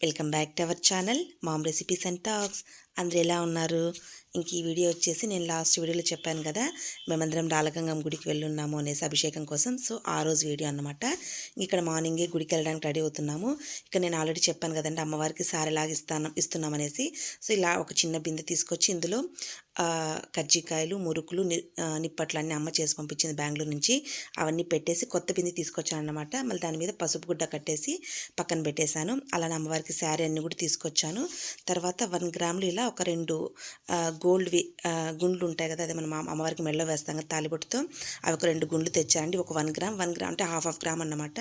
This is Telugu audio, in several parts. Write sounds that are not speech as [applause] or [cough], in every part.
Welcome back to our channel mom recipes and talks. అందరు ఎలా ఉన్నారు? ఇంక ఈ వీడియో వచ్చేసి నేను లాస్ట్ వీడియోలో చెప్పాను కదా మేమందరం రాలగంగం గుడికి వెళ్ళున్నాము అనేసి అభిషేకం కోసం. సో ఆ రోజు వీడియో అనమాట ఇక్కడ మార్నింగే గుడికి వెళ్ళడానికి రెడీ అవుతున్నాము. ఇక్కడ నేను ఆల్రెడీ చెప్పాను కదండి అమ్మవారికి సారెలాగా ఇస్తాను ఇస్తున్నామనేసి. సో ఇలా ఒక చిన్న బిందె తీసుకొచ్చి ఇందులో కజ్జికాయలు మురుకులు ని- నిప్పట్లు అన్నీ అమ్మ చేసి పంపించింది బెంగళూరు నుంచి. అవన్నీ పెట్టేసి కొత్త పిండి తీసుకొచ్చాను అనమాట మళ్ళీ దాని మీద పసుపు గుడ్డ కట్టేసి పక్కన పెట్టేశాను. అలానే అమ్మవారికి శారీ అన్నీ కూడా తీసుకొచ్చాను. తర్వాత వన్ గ్రాములు ఇలా ఒక రెండు గోల్డ్వి గుండ్లు ఉంటాయి కదా అదే మనం అమ్మవారికి మెడలో వేస్తాం కదా తాలిబొట్టుతో అవి ఒక రెండు గుండ్లు తెచ్చానండి. ఒక వన్ గ్రామ్ వన్ గ్రామ్ అంటే హాఫ్ హాఫ్ గ్రామ్ అన్నమాట.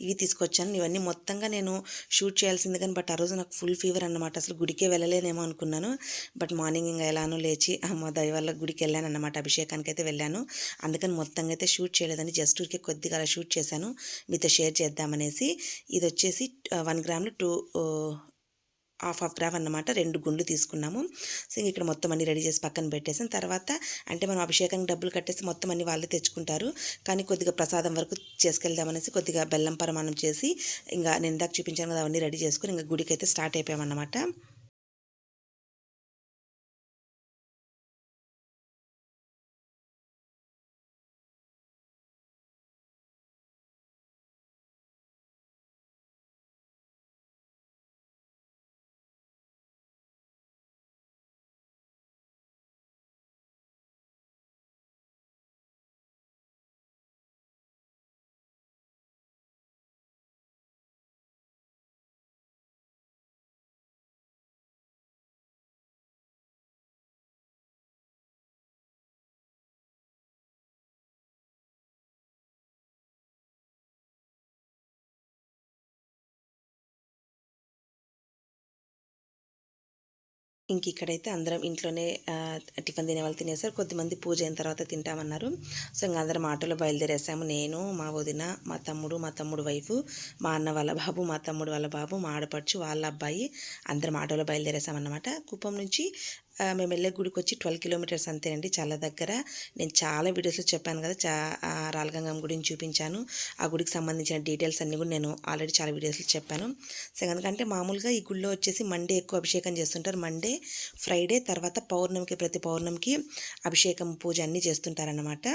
ఇవి తీసుకొచ్చాను. ఇవన్నీ మొత్తంగా నేను షూట్ చేయాల్సింది కానీ బట్ ఆ రోజు నాకు ఫుల్ ఫీవర్ అన్నమాట. అసలు గుడికే వెళ్ళలేనేమో అనుకున్నాను. బట్ మార్నింగ్ ఇంకా ఎలానో లేచి అమ్మ దయ గుడికి వెళ్ళాను అన్నమాట అభిషేకానికి అయితే వెళ్ళాను. అందుకని మొత్తంగా అయితే షూట్ చేయలేదని జస్ట్ ఊరికే కొద్దిగా అలా షూట్ చేశాను. మీతో షేర్ చేద్దామనేసి ఇది వచ్చేసి వన్ గ్రామ్లో టూ హాఫ్ హాఫ్ గ్రామ్ అన్నమాట. రెండు గుండ్లు తీసుకున్నాము. సో ఇక్కడ మొత్తం అన్ని రెడీ చేసి పక్కన పెట్టేసిన. తర్వాత అంటే మనం అభిషేకానికి డబ్బులు కట్టేసి మొత్తం అన్ని వాళ్ళే తెచ్చుకుంటారు. కానీ కొద్దిగా ప్రసాదం వరకు చేసుకెళ్దామనేసి కొద్దిగా బెల్లం పరమాణం చేసి ఇంకా నేను ఇందాక చూపించాను కదా అవన్నీ రెడీ చేసుకుని ఇంకా గుడికి అయితే స్టార్ట్ అయిపోయామన్నమాట. ఇంక ఇక్కడైతే అందరం ఇంట్లోనే టిఫిన్ తినే వాళ్ళు తినేసారు. కొద్దిమంది పూజ అయిన తర్వాత తింటామన్నారు. సో ఇంకా అందరం ఆటోలో బయలుదేరేసాము. నేను మా వదిన మా తమ్ముడు మా తమ్ముడు వైఫ్ మా అన్న వాళ్ళ బాబు మా తమ్ముడు వాళ్ళ బాబు మా ఆడపడుచు వాళ్ళ అబ్బాయి అందరం ఆటోలో బయలుదేరేసామన్నమాట. కుప్పం నుంచి మేము వెళ్ళే గుడికి వచ్చి ట్వెల్వ్ కిలోమీటర్స్ అంతేనండి చాలా దగ్గర. నేను చాలా వీడియోస్లో చెప్పాను కదా చా ఆ, రాలగంగం గుడిని చూపించాను. ఆ గుడికి సంబంధించిన డీటెయిల్స్ అన్నీ కూడా నేను ఆల్రెడీ చాలా వీడియోస్లో చెప్పాను. సో ఎందుకంటే మామూలుగా ఈ గుడిలో వచ్చేసి మండే ఎక్కువ అభిషేకం చేస్తుంటారు. మండే ఫ్రైడే తర్వాత పౌర్ణమికి ప్రతి పౌర్ణమికి అభిషేకం పూజ అన్నీ చేస్తుంటారన్నమాట.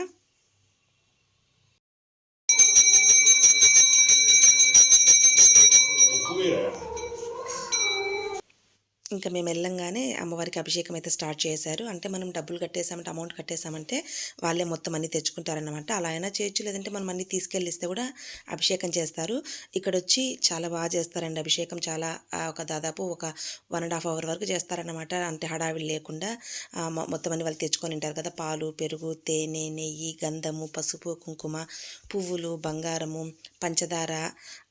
ఇంకా మేము వెళ్ళంగానే అమ్మవారికి అభిషేకం అయితే స్టార్ట్ చేశారు. అంటే మనం డబ్బులు కట్టేసామంటే అమౌంట్ కట్టేసామంటే వాళ్ళే మొత్తం అన్నీ తెచ్చుకుంటారన్నమాట. అలా అయినా చేయొచ్చు. లేదంటే మనం అన్ని తీసుకెళ్ళిస్తే కూడా అభిషేకం చేస్తారు. ఇక్కడ వచ్చి చాలా బాగా చేస్తారండి అభిషేకం. చాలా ఒక దాదాపు ఒక వన్ అండ్ హాఫ్ అవర్ వరకు చేస్తారన్నమాట. అంటే హడావిడి లేకుండా మొత్తం అన్ని వాళ్ళు తెచ్చుకొని ఉంటారు కదా. పాలు పెరుగు తేనె నెయ్యి గంధము పసుపు కుంకుమ పువ్వులు బంగారము పంచదార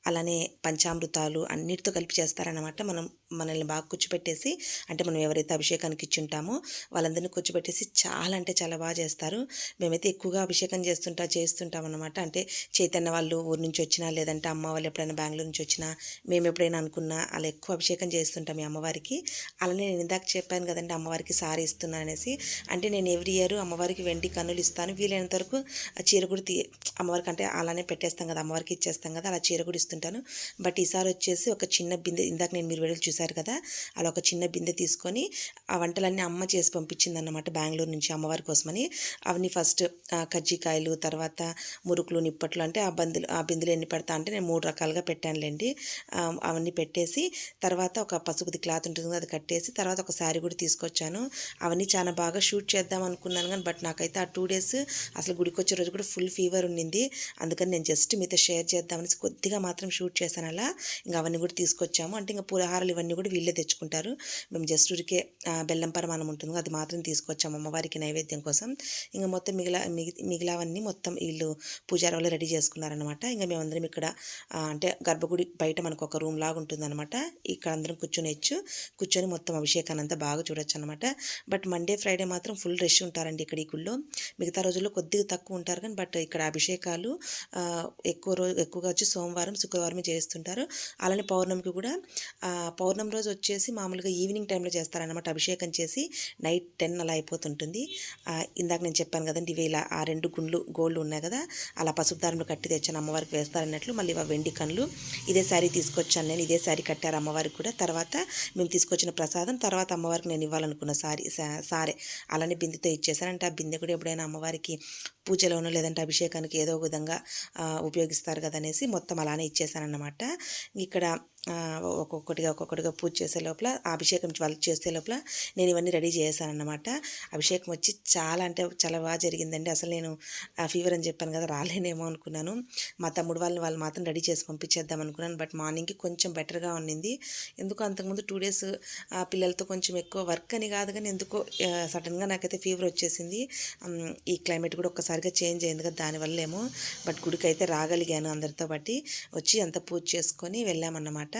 అలానే పంచామృతాలు అన్నిటితో కలిపి చేస్తారనమాట మనం మనల్ని బాగా కూర్చోపెట్టేసి అంటే మనం ఎవరైతే అభిషేకానికి ఇచ్చి ఉంటామో వాళ్ళందరినీ కూర్చోబెట్టేసి చాలా అంటే చాలా బాగా చేస్తారు. మేమైతే ఎక్కువగా అభిషేకం చేస్తుంటా చేస్తుంటాం అనమాట అంటే చైతన్య వాళ్ళు ఊరి నుంచి వచ్చినా లేదంటే అమ్మ వాళ్ళు ఎప్పుడైనా బెంగళూరు నుంచి వచ్చినా మేము ఎప్పుడైనా అనుకున్నా అలా ఎక్కువ అభిషేకం చేస్తుంటాం ఈ అమ్మవారికి. అలానే నేను ఇందాక చెప్పాను కదండి అమ్మవారికి సారీ ఇస్తున్నాను అనేసి. అంటే నేను ఎవ్రీ ఇయర్ అమ్మవారికి వెండి కన్నులు ఇస్తాను. వీలైనంత వరకు ఆ చీర కూడా తీ అమ్మవారికి అంటే అలానే పెట్టేస్తాం కదా అమ్మవారికి ఇచ్చేస్తాం కదా అలా చీర కూడా ఇస్తున్నాను చేస్తుంటాను. బట్ ఈసారి వచ్చేసి ఒక చిన్న బిందె ఇందాక నేను మీరు వీడియోలు చూశారు కదా అలా ఒక చిన్న బిందె తీసుకొని ఆ వంటలన్నీ అమ్మ చేసి పంపించింది అన్నమాట బెంగళూరు నుంచి అమ్మవారి కోసమని. అవన్నీ ఫస్ట్ కజ్జికాయలు తర్వాత మురుకులు నిప్పట్లు అంటే ఆ బందులు ఆ బిందులు ఎన్ని పెడతా అంటే నేను మూడు రకాలుగా పెట్టానులేండి. అవన్నీ పెట్టేసి తర్వాత ఒక పసుపుది క్లాత్ ఉంటుంది అది కట్టేసి తర్వాత ఒక శారీ కూడా తీసుకొచ్చాను. అవన్నీ చాలా బాగా షూట్ చేద్దాం అనుకున్నాను కానీ బట్ నాకైతే ఆ టూ డేస్ అసలు గుడికి వచ్చే రోజు కూడా ఫుల్ ఫీవర్ ఉండింది. అందుకని నేను జస్ట్ మీతో షేర్ చేద్దామని కొద్దిగా మాత్రం షూట్ చేశాను అలా. ఇంకా అవన్నీ కూడా తీసుకొచ్చాము. అంటే ఇంకా పులిహారాలు ఇవన్నీ కూడా వీళ్ళే తెచ్చుకుంటారు. మేము జస్ట్ ఉరికే బెల్లం పరమానం ఉంటుంది అది మాత్రం తీసుకొచ్చాము అమ్మవారికి నైవేద్యం కోసం. ఇంకా మొత్తం మిగిలా మిగిలావన్నీ మొత్తం వీళ్ళు పూజారి వాళ్ళు రెడీ చేసుకున్నారనమాట ఇంకా మేమందరం ఇక్కడ అంటే గర్భగుడి బయట మనకు ఒక రూమ్ లాగా ఉంటుందన్నమాట. ఇక్కడ అందరం కూర్చొనిచ్చు కూర్చొని మొత్తం అభిషేకాన్ని అంతా బాగా చూడొచ్చు అనమాట బట్ మండే ఫ్రైడే మాత్రం ఫుల్ రష్ ఉంటారండి ఇక్కడ ఈ గుళ్ళో. మిగతా రోజుల్లో కొద్దిగా తక్కువ ఉంటారు కానీ బట్ ఇక్కడ అభిషేకాలు ఎక్కువ రోజు ఎక్కువగా వచ్చి సోమవారం శుక్రవారమే చేస్తుంటారు. అలానే పౌర్ణమికి కూడా పౌర్ణమి రోజు వచ్చేసి మామూలుగా ఈవినింగ్ టైంలో చేస్తారనమాట అభిషేకం చేసి నైట్ టెన్ అలా అయిపోతుంటుంది. ఇందాక నేను చెప్పాను కదండి ఇవి ఇలా ఆ రెండు గుండ్లు గోల్డ్ ఉన్నాయి కదా అలా పసుపు దారంలో కట్టి తెచ్చాను అమ్మవారికి వేస్తారన్నట్లు మళ్ళీ ఇవి వెండి కళ్ళు ఇదే శారీ తీసుకొచ్చాను నేను ఇదే శారీ కట్టారు అమ్మవారికి కూడా. తర్వాత మేము తీసుకొచ్చిన ప్రసాదం తర్వాత అమ్మవారికి నేను ఇవ్వాలనుకున్న సారీ సారే అలానే బిందెతో ఇచ్చేసానంటే ఆ బిందె కూడా ఎప్పుడైనా అమ్మవారికి పూజలోనో లేదంటే అభిషేకానికి ఏదో ఒక విధంగా ఉపయోగిస్తారు కదా అనేసి మొత్తం అలానే ఇచ్చేసాను ఇక్కడ ఒక్కొక్కటిగా ఒక్కొక్కటిగా పూజ చేసే లోపల అభిషేకం వాళ్ళు చేసే లోపల నేను ఇవన్నీ రెడీ చేశాను అన్నమాట అభిషేకం వచ్చి చాలా అంటే చాలా బాగా జరిగిందండి. అసలు నేను ఆ ఫీవర్ అని చెప్పాను కదా రాలేనేమో అనుకున్నాను. మా తమ్ముడు వాళ్ళని వాళ్ళు మాత్రం రెడీ చేసి పంపించేద్దాం అనుకున్నాను. బట్ మార్నింగ్కి కొంచెం బెటర్గా ఉండింది ఎందుకు అంతకుముందు టూ డేస్ ఆ పిల్లలతో కొంచెం ఎక్కువ వర్క్ అని కాదు కానీ ఎందుకో సడన్గా నాకైతే ఫీవర్ వచ్చేసింది. ఈ క్లైమేట్ కూడా ఒక్కసారిగా చేంజ్ అయింది కదా దానివల్ల ఏమో బట్ గుడికి అయితే రాగలిగాను అందరితో బట్టి వచ్చి అంత పూజ చేసుకొని వెళ్ళామన్నమాట.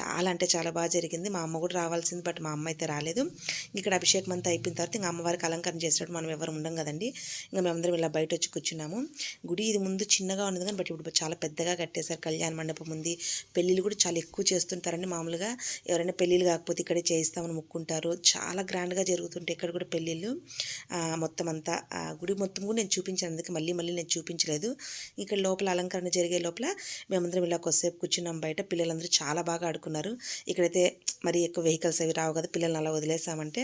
చాలా అంటే చాలా బాగా జరిగింది. మా అమ్మ కూడా రావాల్సింది బట్ మా అమ్మ అయితే రాలేదు. ఇక్కడ అభిషేకం అంతా అయిపోయిన తర్వాత ఇంకా అమ్మవారికి అలంకరణ చేసినట్టు మనం ఎవరు ఉండం కదండి. ఇంకా మేమందరం ఇలా బయట వచ్చి కూర్చున్నాము. గుడి ఇది ముందు చిన్నగా ఉన్నది కానీ బట్ ఇప్పుడు చాలా పెద్దగా కట్టేశారు. కళ్యాణ మండపం ఉంది. పెళ్ళిళ్ళు కూడా చాలా ఎక్కువ చేస్తుంటారండి మామూలుగా. ఎవరైనా పెళ్ళిళ్ళు కాకపోతే ఇక్కడే చేయిస్తామని ముక్కుంటారు. చాలా గ్రాండ్గా జరుగుతుంటాయి ఇక్కడ కూడా పెళ్ళిళ్ళు. మొత్తం అంతా. ఆ, గుడి మొత్తం కూడా నేను చూపించాను. అందుకే మళ్ళీ మళ్ళీ నేను చూపించలేదు. ఇక్కడ లోపల అలంకరణ జరిగే లోపల మేమందరం ఇలా కొద్దిసేపు కూర్చున్నాం బయట. పిల్లలందరూ చాలా చాలా బాగా ఆడుకున్నారు. ఇక్కడైతే మరి ఎక్కువ వెహికల్స్ అవి రావు కదా పిల్లల్ని అలా వదిలేసామంటే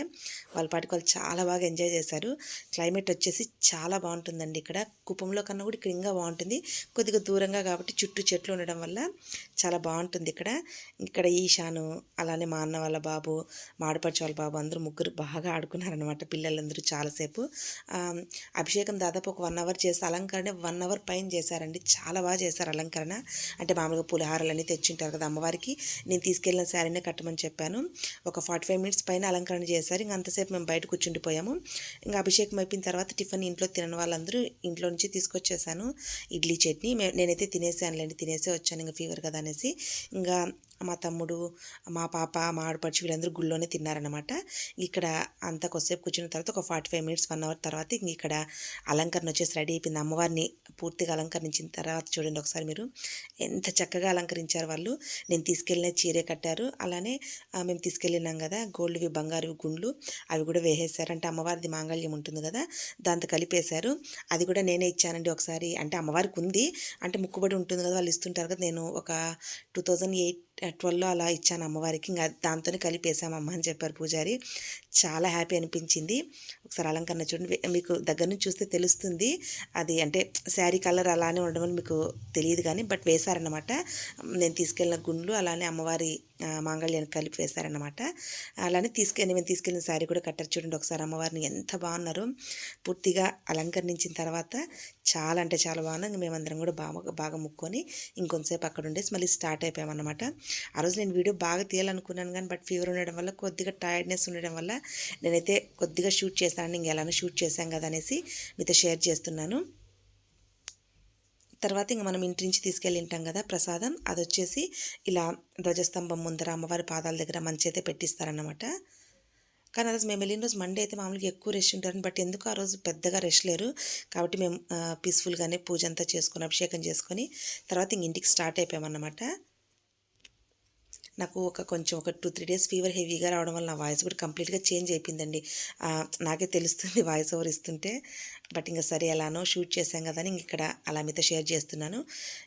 వాళ్ళ పాటికి వాళ్ళు చాలా బాగా ఎంజాయ్ చేశారు. క్లైమేట్ వచ్చేసి చాలా బాగుంటుందండి ఇక్కడ. కుప్పంలో కన్నా కూడా ఇక్కడ ఇంకా బాగుంటుంది. కొద్దిగా దూరంగా కాబట్టి చుట్టూ చెట్లు ఉండడం వల్ల చాలా బాగుంటుంది ఇక్కడ. ఇక్కడ ఈశాను అలానే మా అన్న వాళ్ళ బాబు మాడపడిచే వాళ్ళ బాబు అందరూ ముగ్గురు బాగా ఆడుకున్నారనమాట పిల్లలందరూ చాలాసేపు. అభిషేకం దాదాపు ఒక వన్ అవర్ చేసి అలంకరణ వన్ అవర్ పైన చేశారండి. చాలా బాగా చేశారు అలంకరణ. అంటే మామూలుగా పులిహారాలన్నీ తెచ్చింటారు కదా అమ్మవారి వారికి నేను తీసుకెళ్ళిన శారీనే కట్టమని చెప్పాను. ఒక ఫార్టీ ఫైవ్ మినిట్స్ పైన అలంకరణ చేశారు. ఇంకా అంతసేపు మేము బయట కూర్చుండిపోయాము. ఇంకా అభిషేకం అయిపోయిన తర్వాత టిఫిన్ ఇంట్లో తినని వాళ్ళందరూ ఇంట్లో నుంచి తీసుకొచ్చేసాను ఇడ్లీ చట్నీ నేనైతే తినేసానులేండి తినేసే వచ్చాను. ఇంకా ఫీవర్ కదా అనేసి. ఇంకా మా తమ్ముడు మా పాప మా ఆడపడుచు వీళ్ళందరూ గుళ్ళోనే తిన్నారనమాట ఇక్కడ అంత కొద్దిసేపు కూర్చున్న తర్వాత ఒక forty five minutes one hour తర్వాత ఇంక ఇక్కడ అలంకరణ వచ్చేసి రెడీ అయిపోయింది. అమ్మవారిని పూర్తిగా అలంకరించిన తర్వాత చూడండి ఒకసారి మీరు. ఎంత చక్కగా అలంకరించారు వాళ్ళు. నేను తీసుకెళ్ళిన చీరే కట్టారు. అలానే మేము తీసుకెళ్ళినాం కదా గోల్డ్వి బంగారు గుండ్లు. అవి కూడా వేసేసారు అంటే అమ్మవారిది మాంగళ్యం ఉంటుంది కదా దాంతో కలిపేశారు. అది కూడా నేనే ఇచ్చానండి ఒకసారి. అంటే అమ్మవారికి ఉంది. అంటే ముక్కుబడి ఉంటుంది కదా వాళ్ళు ఇస్తుంటారు కదా. నేను ఒక టూ థౌజండ్ ఎయిట్ ట్వెల్వ్లో అలా ఇచ్చాను అమ్మవారికి. ఇంకా దాంతోనే కలిపేసామమ్మ అని చెప్పారు పూజారి. చాలా హ్యాపీ అనిపించింది. ఒకసారి అలంకరణ చూడండి. మీకు దగ్గర నుంచి చూస్తే తెలుస్తుంది. అది అంటే శారీ కలర్ అలానే ఉండడం మీకు తెలియదు కానీ బట్ వేశారనమాట నేను తీసుకెళ్ళిన గుండ్లు అలానే అమ్మవారి మాంగళ్యాన్ని కలిపి వేశారనమాట అలానే తీసుకెళ్ళి మేము తీసుకెళ్ళిన శారీ కూడా కట్టారు చూడండి ఒకసారి అమ్మవారిని ఎంత బాగున్నారు. పూర్తిగా అలంకరించిన తర్వాత చాలా అంటే చాలా బాగున్నాం. మేమందరం కూడా బాగా బాగా ముక్కొని ఇంకొంతసేపు అక్కడ ఉండేసి మళ్ళీ స్టార్ట్ అయిపోయామన్నమాట. ఆ రోజు నేను వీడియో బాగా తీయాలనుకున్నాను కానీ బట్ ఫీవర్ ఉండడం వల్ల కొద్దిగా టైర్డ్నెస్ ఉండడం వల్ల నేనైతే కొద్దిగా షూట్ చేశాను ఇంకెలానో షూట్ చేశాం కదా అనేసి మీతో షేర్ చేస్తున్నాను. తర్వాత ఇంక మనం ఇంటి నుంచి తీసుకెళ్ళి ఉంటాం కదా ప్రసాదం. అది వచ్చేసి ఇలా ధ్వజస్తంభం ముందర అమ్మవారి పాదాల దగ్గర మంచి అయితే పెట్టిస్తారన్నమాట. కానీ ఆ రోజు మేము వెళ్ళిన రోజు మండే అయితే మామూలుగా ఎక్కువ రష్ ఉంటారని బట్ ఎందుకు ఆ రోజు పెద్దగా రష్ లేరు. కాబట్టి మేము పీస్ఫుల్గానే పూజ అంతా చేసుకొని అభిషేకం చేసుకొని తర్వాత ఇంక ఇంటికి స్టార్ట్ అయిపోయామన్నమాట. నాకు ఒక కొంచెం ఒక టూ త్రీ డేస్ ఫీవర్ హెవీగా రావడం వల్ల నా వాయిస్ కూడా కంప్లీట్గా చేంజ్ అయిపోయిందండి. నాకే తెలుస్తుంది [laughs] వాయిస్ ఓవర్ ఇస్తుంటే. బట్ ఇంకా సరే ఎలానో షూట్ చేశాం కదా అని ఇక్కడ అలా మీతో షేర్ చేస్తున్నాను.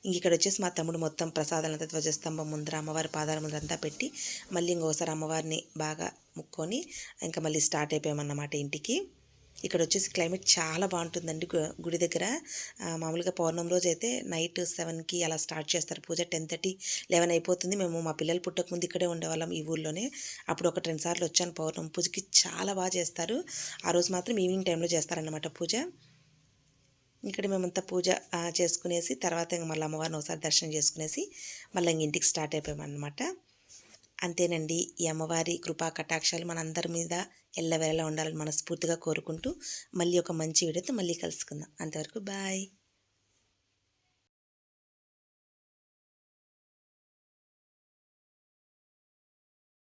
ఇంక ఇక్కడ వచ్చేసి మా తమ్ముడు మొత్తం ప్రసాదాలంతా ధ్వజస్తంభం ముందర అమ్మవారి పాదాల ముందర అంతా పెట్టి మళ్ళీ ఇంకోసారి అమ్మవారిని బాగా ముక్కొని ఇంకా మళ్ళీ స్టార్ట్ అయిపోయామన్నమాట ఇంటికి. ఇక్కడ వచ్చేసి క్లైమేట్ చాలా బాగుంటుందండి గు- గుడి దగ్గర. మామూలుగా పౌర్ణమి రోజు అయితే నైట్ సెవెన్కి అలా స్టార్ట్ చేస్తారు. పూజ టెన్ థర్టీ లెవెన్ అయిపోతుంది. మేము మా పిల్లలు పుట్టక ముందు ఇక్కడే ఉండేవాళ్ళం ఈ ఊర్లోనే అప్పుడు ఒక రెండు సార్లు వచ్చాను పౌర్ణమి పూజకి. చాలా బాగా చేస్తారు. ఆ రోజు మాత్రం ఈవినింగ్ టైంలో చేస్తారన్నమాట పూజ. ఇక్కడ మేమంతా పూజ చేసుకునేసి తర్వాత ఇంక మళ్ళీ అమ్మవారిని ఒకసారి దర్శనం చేసుకునేసి మళ్ళీ ఇంటికి స్టార్ట్ అయిపోయామన్నమాట. అంతేనండి. ఈ అమ్మవారి కృపా కటాక్షాలు మనందరి మీద ఎల్లవేళలా ఉండాలని మనస్ఫూర్తిగా కోరుకుంటూ మళ్ళీ ఒక మంచి వీడియోతో మళ్ళీ కలుసుకుందాం. అంతవరకు బాయ్.